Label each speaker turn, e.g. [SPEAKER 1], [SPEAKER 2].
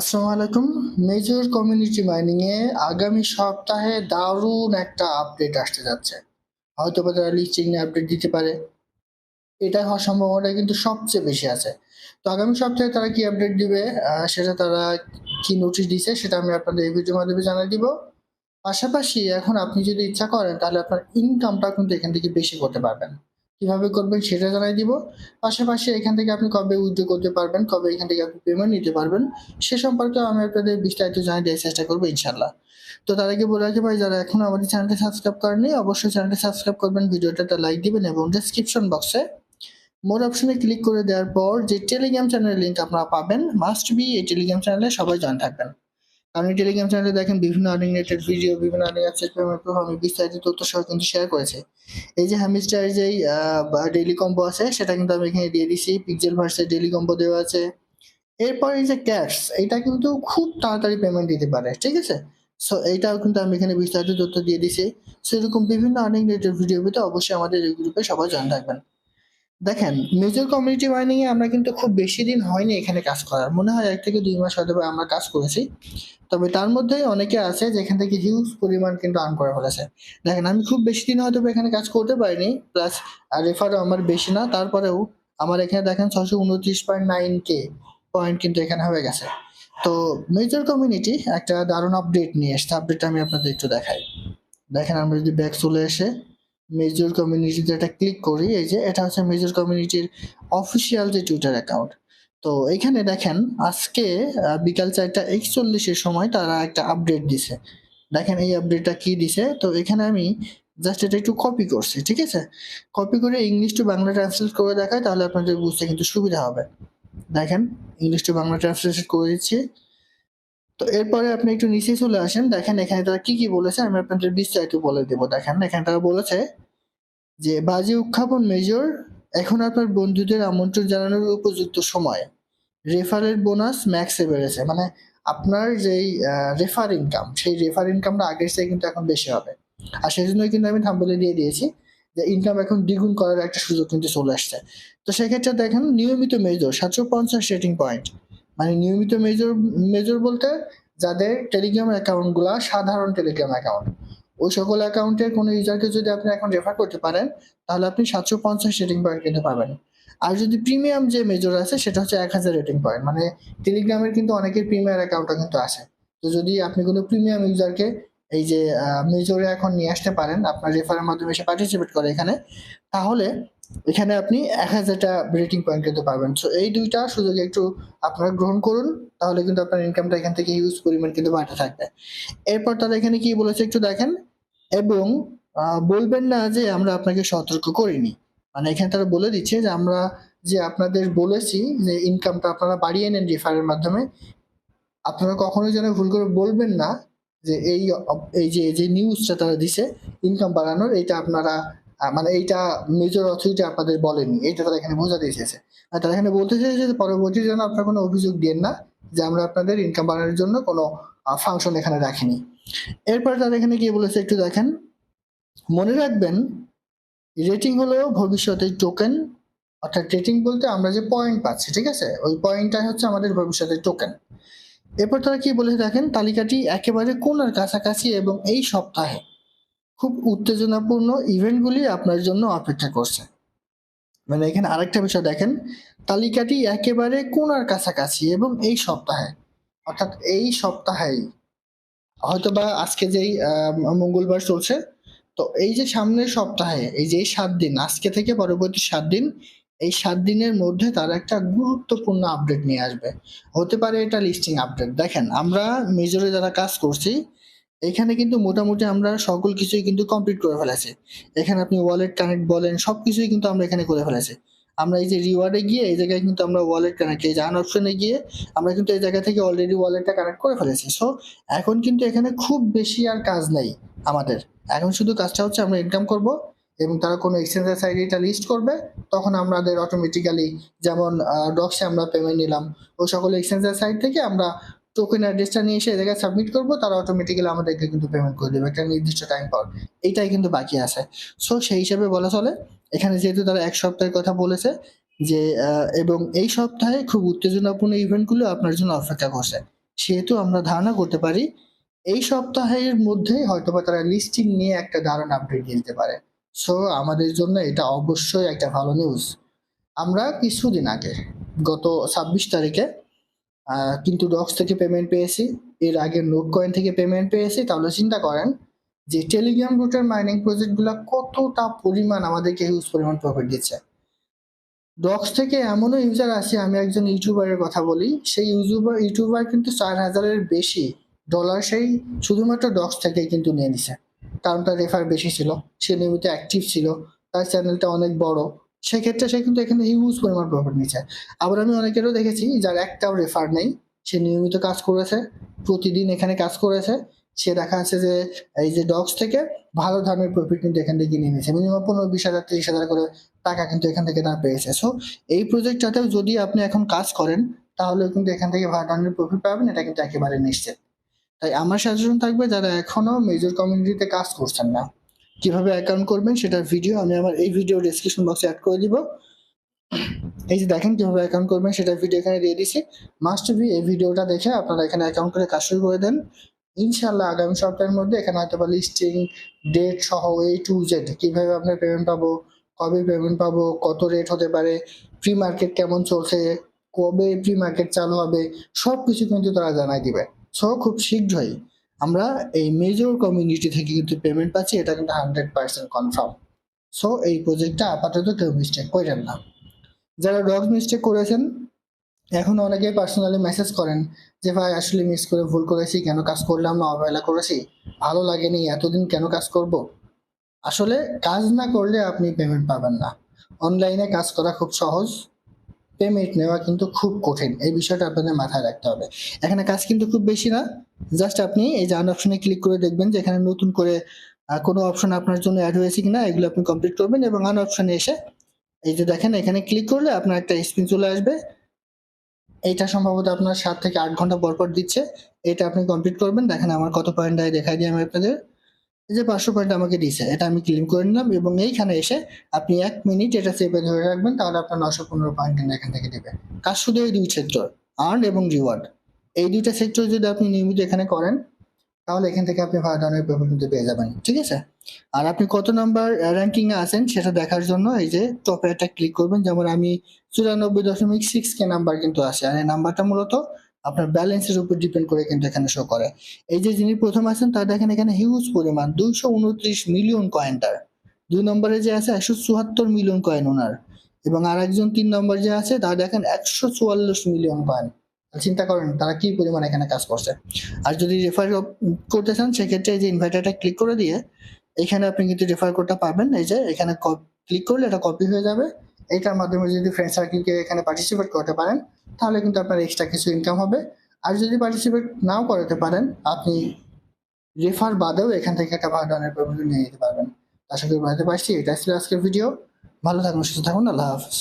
[SPEAKER 1] আসসালামু আলাইকুম। Major community mining এ আগামী সপ্তাহে দারুণ একটা আপডেট আসতে যাচ্ছে। হয়তো বা তারা লিস্টিং আপডেট দিতে পারে। এটা হওয়ার সম্ভাবনা কিন্তু সবচেয়ে বেশি আছে। তো আগামী সপ্তাহে তারা কি আপডেট দিবে সেটা তারা কি নোটিশ দিছে, সেটা আমি আপনাদের এই ভিডিওর মাধ্যমে জানাই দিব। পাশাপাশি এখন আপনি যদি ইচ্ছা করেন, তাহলে আপনার ইনকামটা কিন্তু এখান থেকে বেশি করতে পারবেন। কীভাবে করবেন সেটা জানাই দিব। পাশাপাশি এখান থেকে আপনি কবে উইথড্র করতে পারবেন, কবে এখান থেকে আপনি পেমেন্ট নিতে পারবেন, সে সম্পর্কে আমি আপনাদের বিস্তারিত জানিয়ে দেওয়ার চেষ্টা করব ইনশাল্লাহ তো আগে বলে রাখি ভাই, যারা এখনও আমাদের চ্যানেলটি সাবস্ক্রাইব করেনি অবশ্যই চ্যানেলটি সাবস্ক্রাইব করবেন, ভিডিওটা লাইক দিবেন এবং ডেসক্রিপশন বক্সে মোর অপশনে ক্লিক করে দেওয়ার পর যে টেলিগ্রাম চ্যানেলের লিঙ্ক আপনারা পাবেন মাস্ট বি এই টেলিগ্রাম চ্যানেলে সবাই জয়েন থাকবেন। এই টেলিগ্রাম চ্যানেলে দেখেন বিভিন্ন আর্নিং রিলেটেড ভিডিও বিভিন্ন আর্নিং অ্যাক্সেস পেমেন্ট আমি বিস্তারিত তথ্য সহ কিন্তু শেয়ার করেছে। এই যে হ্যামিস্টার যেই ডেইলি কম্বো আছে, সেটা কিন্তু আমি এখানে দিয়ে দিছি। পিক্সেল ভার্সের ডেইলি কম্বো দেওয়া আছে। এরপর এই যে ক্যাশ এটা কিন্তু খুব তাড়াতাড়ি পেমেন্ট দিতে পারে, ঠিক আছে? সো এইটাও কিন্তু আমি এখানে বিস্তারিত তথ্য দিয়ে দিছি। সেরকম বিভিন্ন আর্নিং রিলেটেড ভিডিও পেতে অবশ্যই আমাদের এই গ্রুপে সবাই জয়েন থাকবেন। দেখেন মেজর কমিউনিটি মাইনিং এ আমরা কিন্তু খুব বেশি দিন হয়নি এখানে কাজ করার। মনে হয় এক থেকে দুই মাস হয়তো আমরা কাজ করেছি। তবে তার মধ্যে অনেকে আছে যেখান থেকে হিউজ পরিমাণ কিন্তু আর্ন করে ফেলেছে দেখেন, আমি খুব বেশি দিন হয়তো এখানে কাজ করতে পারিনি প্লাস রেফারও আমার বেশি না, তারপরেও আমার এখানে দেখেন ছশো উনত্রিশ পয়েন্ট নাইন কে পয়েন্ট কিন্তু এখানে হয়ে গেছে। তো মেজর কমিউনিটি একটা দারুণ আপডেট নিয়ে এসছে। আপডেটটা আমি আপনাদের একটু দেখাই। দেখেন, আমরা যদি ব্যাক চলে এসে মেজর কমিউনিটিতে একটা ক্লিক করি, এই যে এটা হচ্ছে মেজর কমিউনিটির অফিসিয়াল যে টুইটার অ্যাকাউন্ট তো এখানে দেখেন, আজকে বিকাল চারটা একচল্লিশের সময় তারা একটা আপডেট দিছে। দেখেন এই আপডেটটা কি দিছে? তো এখানে আমি জাস্ট এটা একটু কপি করছি, ঠিক আছে? কপি করে ইংলিশ টু বাংলা ট্রান্সলেট করে দেখাই, তাহলে আপনাদের বুঝতে কিন্তু সুবিধা হবে। দেখেন ইংলিশ টু বাংলা ট্রান্সলেট করে দিচ্ছি। তো এরপরে আপনি একটু নিচে চলে আসেন। দেখেন এখানে তারা কি কি বলেছে, আমি আপনাদের বিস্তারিত বলে দেবো। দেখেন, এখানে তারা বলেছে যে, বাজি উত্থাপন মেজর এখন আপনার বন্ধুদের আমন্ত্রণ জানানোর উপযুক্ত সময়। রেফারের বোনাস ম্যাক্সে বেড়েছে। মানে আপনার যেই রেফার ইনকাম সেই রেফার ইনকামটা আগের চেয়ে কিন্তু এখন বেশি হবে। আর সেই জন্যই কিন্তু আমি থাম্বলে দিয়ে দিয়েছি যে ইনকাম এখন দ্বিগুণ করার একটা সুযোগ কিন্তু চলে আসছে। তো সেক্ষেত্রে দেখেন, নিয়মিত মেজর সাতশো পঞ্চাশ রেটিং পয়েন্ট মানে নিয়মিত মেজর মেজর বলতে যাদের টেলিগ্রাম অ্যাকাউন্টগুলা সাধারণ টেলিগ্রাম অ্যাকাউন্ট ওই সকল অ্যাকাউন্টের কোনো ইউজারকে যদি আপনি এখন রেফার করতে পারেন, তাহলে আপনি সাতশো পঞ্চাশ রেটিং পয়েন্ট কিন্তু পাবেন। আর যদি প্রিমিয়াম যে মেজর আছে, সেটা হচ্ছে এক হাজার রেটিং পয়েন্ট মানে টেলিগ্রামের কিন্তু অনেকের প্রিমিয়াম অ্যাকাউন্টও কিন্তু আছে। তো যদি আপনি কোনো প্রিমিয়াম ইউজারকে এই যে মেজরে এখন নিয়ে আসতে পারেন, আপনার রেফারের মাধ্যমে এসে পার্টিসিপেট করে এখানে, তাহলে এখানে আপনি এক হাজারটা রেটিং পয়েন্ট কিন্তু পাবেন। সো এই দুইটা সুযোগ একটু আপনারা গ্রহণ করুন, তাহলে কিন্তু আপনার ইনকামটা এখান থেকে ইউজ পরিমাণ কিন্তু বাড়তে থাকবে। এরপর তারা এখানে কি বলেছে একটু দেখেন, এবং বলবেন না যে আমরা আপনাকে সতর্ক করিনি। মানে এখানে তারা বলে দিচ্ছে যে আমরা যে আপনাদের বলেছি যে ইনকামটা আপনারা বাড়িয়ে নেন রেফারের মাধ্যমে, আপনারা কখনোই যেন ভুল করে বলবেন না যে এই এই যে যে নিউজটা তারা দিছে ইনকাম বাড়ানোর, এটা আপনারা মানে এইটা মেজর অথরিটি আপনাদের বলেনি, এইটা তারা এখানে বোঝাতে আর তারা এখানে বলতে চেয়েছে যে পরবর্তী যেন আপনার কোনো অভিযোগ দেন না যে আমরা আপনাদের ইনকাম বাড়ানোর জন্য কোনো ফাংশন এখানে রাখিনি। এরপর তারা এখানে গিয়ে বলেছে, একটু দেখেন, মনে রাখবেন রেটিং হলো ভবিষ্যতের টোকেন অর্থাৎ রেটিং বলতে আমরা যে পয়েন্ট পাচ্ছি, ঠিক আছে? ওই পয়েন্টটাই হচ্ছে আমাদের ভবিষ্যতের টোকেন এরপর তারা কি বলেছে দেখেন, তালিকাটি একেবারে কোনার কাছাকাছি এবং এই সপ্তাহে খুব উত্তেজনাপূর্ণ ইভেন্টগুলি আপনার জন্য অপেক্ষা করছে। মানে এখানে আরেকটা বিষয় দেখেন, তালিকাটি একেবারে কোনার কাছাকাছি এবং এই সপ্তাহে, অর্থাৎ এই সপ্তাহেই হয়তো বা আজকে যেই মঙ্গলবার চলছে, তো এই যে সামনের সপ্তাহে, এই যে সাত দিন, আজকে থেকে পরবর্তী সাত দিন, এই সাত দিনের মধ্যে তারা একটা গুরুত্বপূর্ণ আপডেট নিয়ে আসবে। হতে পারে এটা লিস্টিং আপডেট দেখেন, আমরা মেজরে যারা কাজ করছি এখানে কিন্তু মোটামুটি আমরা সকল কিছুই কিন্তু কমপ্লিট করে ফেলেছি। এখানে আপনি ওয়ালেট কানেক্ট বলেন সব কিছুই কিন্তু আমরা এখানে করে ফেলেছি। আমরা এই যে রিওয়ার্ডে গিয়ে এই জায়গায় কিন্তু আমরা ওয়ালেট কানেক্ট এই জান অপশনে গিয়ে আমরা কিন্তু এই জায়গা থেকে অলরেডি ওয়ালেটটা কানেক্ট করে ফেলেছি। সো এখন কিন্তু এখানে খুব বেশি আর কাজ নেই আমাদের। এখন শুধু কাজটা হচ্ছে আমরা ইনকাম করব এবং তারা কোনো এক্সচেঞ্জের সাইডে এটা লিস্ট করবে, তখন আমাদের অটোমেটিক্যালি যেমন ডক্সে আমরা পেমেন্ট নিলাম ওই সকল এক্সচেঞ্জের সাইড থেকে আমরা টোকেন অ্যাড্রেসটা নিয়ে এসে জায়গায় সাবমিট করব, তারা অটোমেটিক্যালি আমাদেরকে কিন্তু পেমেন্ট করে দেবে। একটা নির্দিষ্ট টাইম পর। এইটাই কিন্তু বাকি আছে। সো সেই হিসাবে বলা চলে, এখানে যেহেতু তারা এক সপ্তাহের কথা বলেছে যে এবং এই সপ্তাহে খুব উত্তেজনাপূর্ণ ইভেন্টগুলো আপনার জন্য অপেক্ষা করছে। সেহেতু আমরা ধারণা করতে পারি, এই সপ্তাহের মধ্যেই হয়তোবা তারা লিস্টিং নিয়ে একটা দারুণ আপডেট দিয়ে দিতে পারে। সো আমাদের জন্য এটা অবশ্যই একটা ভালো নিউজ আমরা কিছুদিন আগে, গত ছাব্বিশ তারিখে কিন্তু ডক্স থেকে পেমেন্ট পেয়েছি। এর আগে নোট কয়েন থেকে পেমেন্ট পেয়েছি। তাহলে চিন্তা করেন যে টেলিগ্রাম রুটের মাইনিং প্রজেক্টগুলো কতটা পরিমাণ আমাদেরকে হিউজ পরিমাণ প্রফিট দিচ্ছে। ডক্স থেকে এমনও ইউজার আছে, আমি একজন ইউটিউবারের কথা বলি। সেই ইউটিউবার ইউটিউবার কিন্তু চার হাজারের বেশি ডলার সেই শুধুমাত্র ডক্স থেকে কিন্তু নিয়ে নিছে। কারণ তার রেফার বেশি ছিল, সে নিয়মিত অ্যাক্টিভ ছিল, তার চ্যানেলটা অনেক বড়। সেক্ষেত্রে সে কিন্তু এখানে হিউজ পরিমাণ প্রফিট নিচ্ছে আবার আমি অনেকেরও দেখেছি যার একটাও রেফার নেই, সে নিয়মিত কাজ করেছে, প্রতিদিন এখানে কাজ করেছে, সে দেখা যাচ্ছে যে এই যে ডগস থেকে ভালো ধরনের প্রফিট কিন্তু এখান থেকে নিয়ে নিয়েছে। মিনিমাম পনেরো বিশ হাজার, তিরিশ হাজার করে টাকা কিন্তু এখান থেকে তারা পেয়েছে। সো এই প্রজেক্টটাতেও যদি আপনি এখন কাজ করেন তাহলে কিন্তু এখান থেকে ভালো ধরনের প্রফিট পাবেন, এটা কিন্তু একেবারে নিশ্চিত। তাই আমার সাজেশন থাকবে, যারা এখনও মেজর কমিউনিটিতে কাজ করছেন না কীভাবে অ্যাকাউন্ট করবেন সেটার ভিডিও আমি আমার এই ভিডিও ডিসক্রিপশন বক্সে অ্যাড করে দিব। এই যে দেখেন কীভাবে অ্যাকাউন্ট করবেন সেটার ভিডিও এখানে দিয়ে দিছি। মাস্ট বি এই ভিডিওটা দেখে আপনারা এখানে অ্যাকাউন্ট করে কাজ শুরু করে দেন। ইনশাল্লাহ আগামী সপ্তাহের মধ্যে এখানে হয়তো বা লিস্টিং ডেট সহ এই টু জেড কীভাবে আপনার পেমেন্ট পাবো, কবে পেমেন্ট পাবো, কত রেট হতে পারে প্রি মার্কেট কেমন চলছে, কবে প্রি মার্কেট চালু হবে সব কিছু কিন্তু তারা জানাই দিবে। সো খুব শীঘ্রই আমরা এই মেজর কমিউনিটি থেকে কিন্তু পেমেন্ট পাচ্ছি, এটা কিন্তু হান্ড্রেড পার্সেন্ট কনফার্ম সো এই প্রজেক্টটা আপাতত কেউ মিস্টেক করেন না। যারা ডগ মিস্টেক করেছেন, এখন অনেকেই পার্সোনালি মেসেজ করেন যে, ভাই, আসলে মিস করে ভুল করেছি, কেন কাজ করলাম না, অবহেলা করেছি? ভালো লাগেনি, এতদিন কেন কাজ করব? আসলে কাজ না করলে আপনি পেমেন্ট পাবেন না। অনলাইনে কাজ করা খুব সহজ। পেমেন্ট নেওয়া কিন্তু খুব কঠিন। এই বিষয়টা আপনাদের মাথায় রাখতে হবে। এখানে কাজ কিন্তু খুব বেশি না। জাস্ট আপনি এই যে আন অপশনে ক্লিক করে দেখবেন যে এখানে নতুন করে কোনো অপশন আপনার জন্য অ্যাড হয়েছে কিনা, এগুলো আপনি কমপ্লিট করবেন এবং আন অপশনে এসে এই যে দেখেন, এখানে ক্লিক করলে আপনার একটা স্ক্রিন চলে আসবে। এইটা সম্ভবত আপনার সাত থেকে আট ঘণ্টা পর পর দিচ্ছে। এটা আপনি কমপ্লিট করবেন। দেখেন আমার কত পয়েন্ট দেয় দেখাই দিই আমি আপনাদের। যে পাঁচশো পয়েন্ট আমাকে দিয়েছে, এটা আমি ক্লেম করে নিলাম এবং এইখানে এসে আপনি এক মিনিট এটা সেভে ধরে রাখবেন, তাহলে আপনার নশো পনেরো পয়েন্ট এখান থেকে দেবে। কাজ শুধু এই দুই সেক্টর আর্ন এবং রিওয়ার্ড এই দুইটা সেক্টর যদি আপনি নিয়মিত এখানে করেন, তাহলে এখান থেকে আপনি ভালো ধরনের পেপার কিন্তু পেয়ে যাবেন, ঠিক আছে? আর আপনি কত নাম্বার র্যাঙ্কিং এ আছেন সেটা দেখার জন্য এই যে টপে একটা ক্লিক করবেন, যেমন আমি চুরানব্বই দশমিক সিক্স কে নাম্বার কিন্তু আছে, আর এই নাম্বারটা মূলত আপনার ব্যালেন্সের উপর ডিপেন্ড করে কিন্তু এখানে শো করে। এই যে যিনি প্রথম আছেন, তার দেখেন এখানে হিউজ পরিমাণ, দুইশো উনত্রিশ মিলিয়ন কয়েন তার। দুই নম্বরে যে আছে, একশো চুয়াত্তর মিলিয়ন কয়েন ওনার। এবং আর একজন তিন নম্বর যে আছে, তার দেখেন একশো চুয়াল্লিশ মিলিয়ন কয়েন চিন্তা করেন, তারা কি পরিমাণ এখানে কাজ করছে। আর যদি রেফার করতে চান, সেক্ষেত্রে এই যে ইনভার্টারটা ক্লিক করে দিয়ে, এখানে আপনি কিন্তু রেফার কোডটা পাবেন। এই যে এখানে ক্লিক করলে এটা কপি হয়ে যাবে। এইটার মাধ্যমে যদি ফ্রেন্ড সার্কেলকে এখানে পার্টিসিপেট করতে পারেন, তাহলে কিন্তু আপনার এক্সট্রা কিছু ইনকাম হবে। আর যদি পার্টিসিপেট নাও করাতে পারেন, আপনি রেফার বাদেও এখান থেকে একটা ভালো ধরনের নিয়ে যেতে পারবেন। আশা করি বাড়াতে পারছি। এটা ছিল আজকের ভিডিও ভালো থাকুন, সুস্থ থাকুন। আল্লাহ হাফিজ।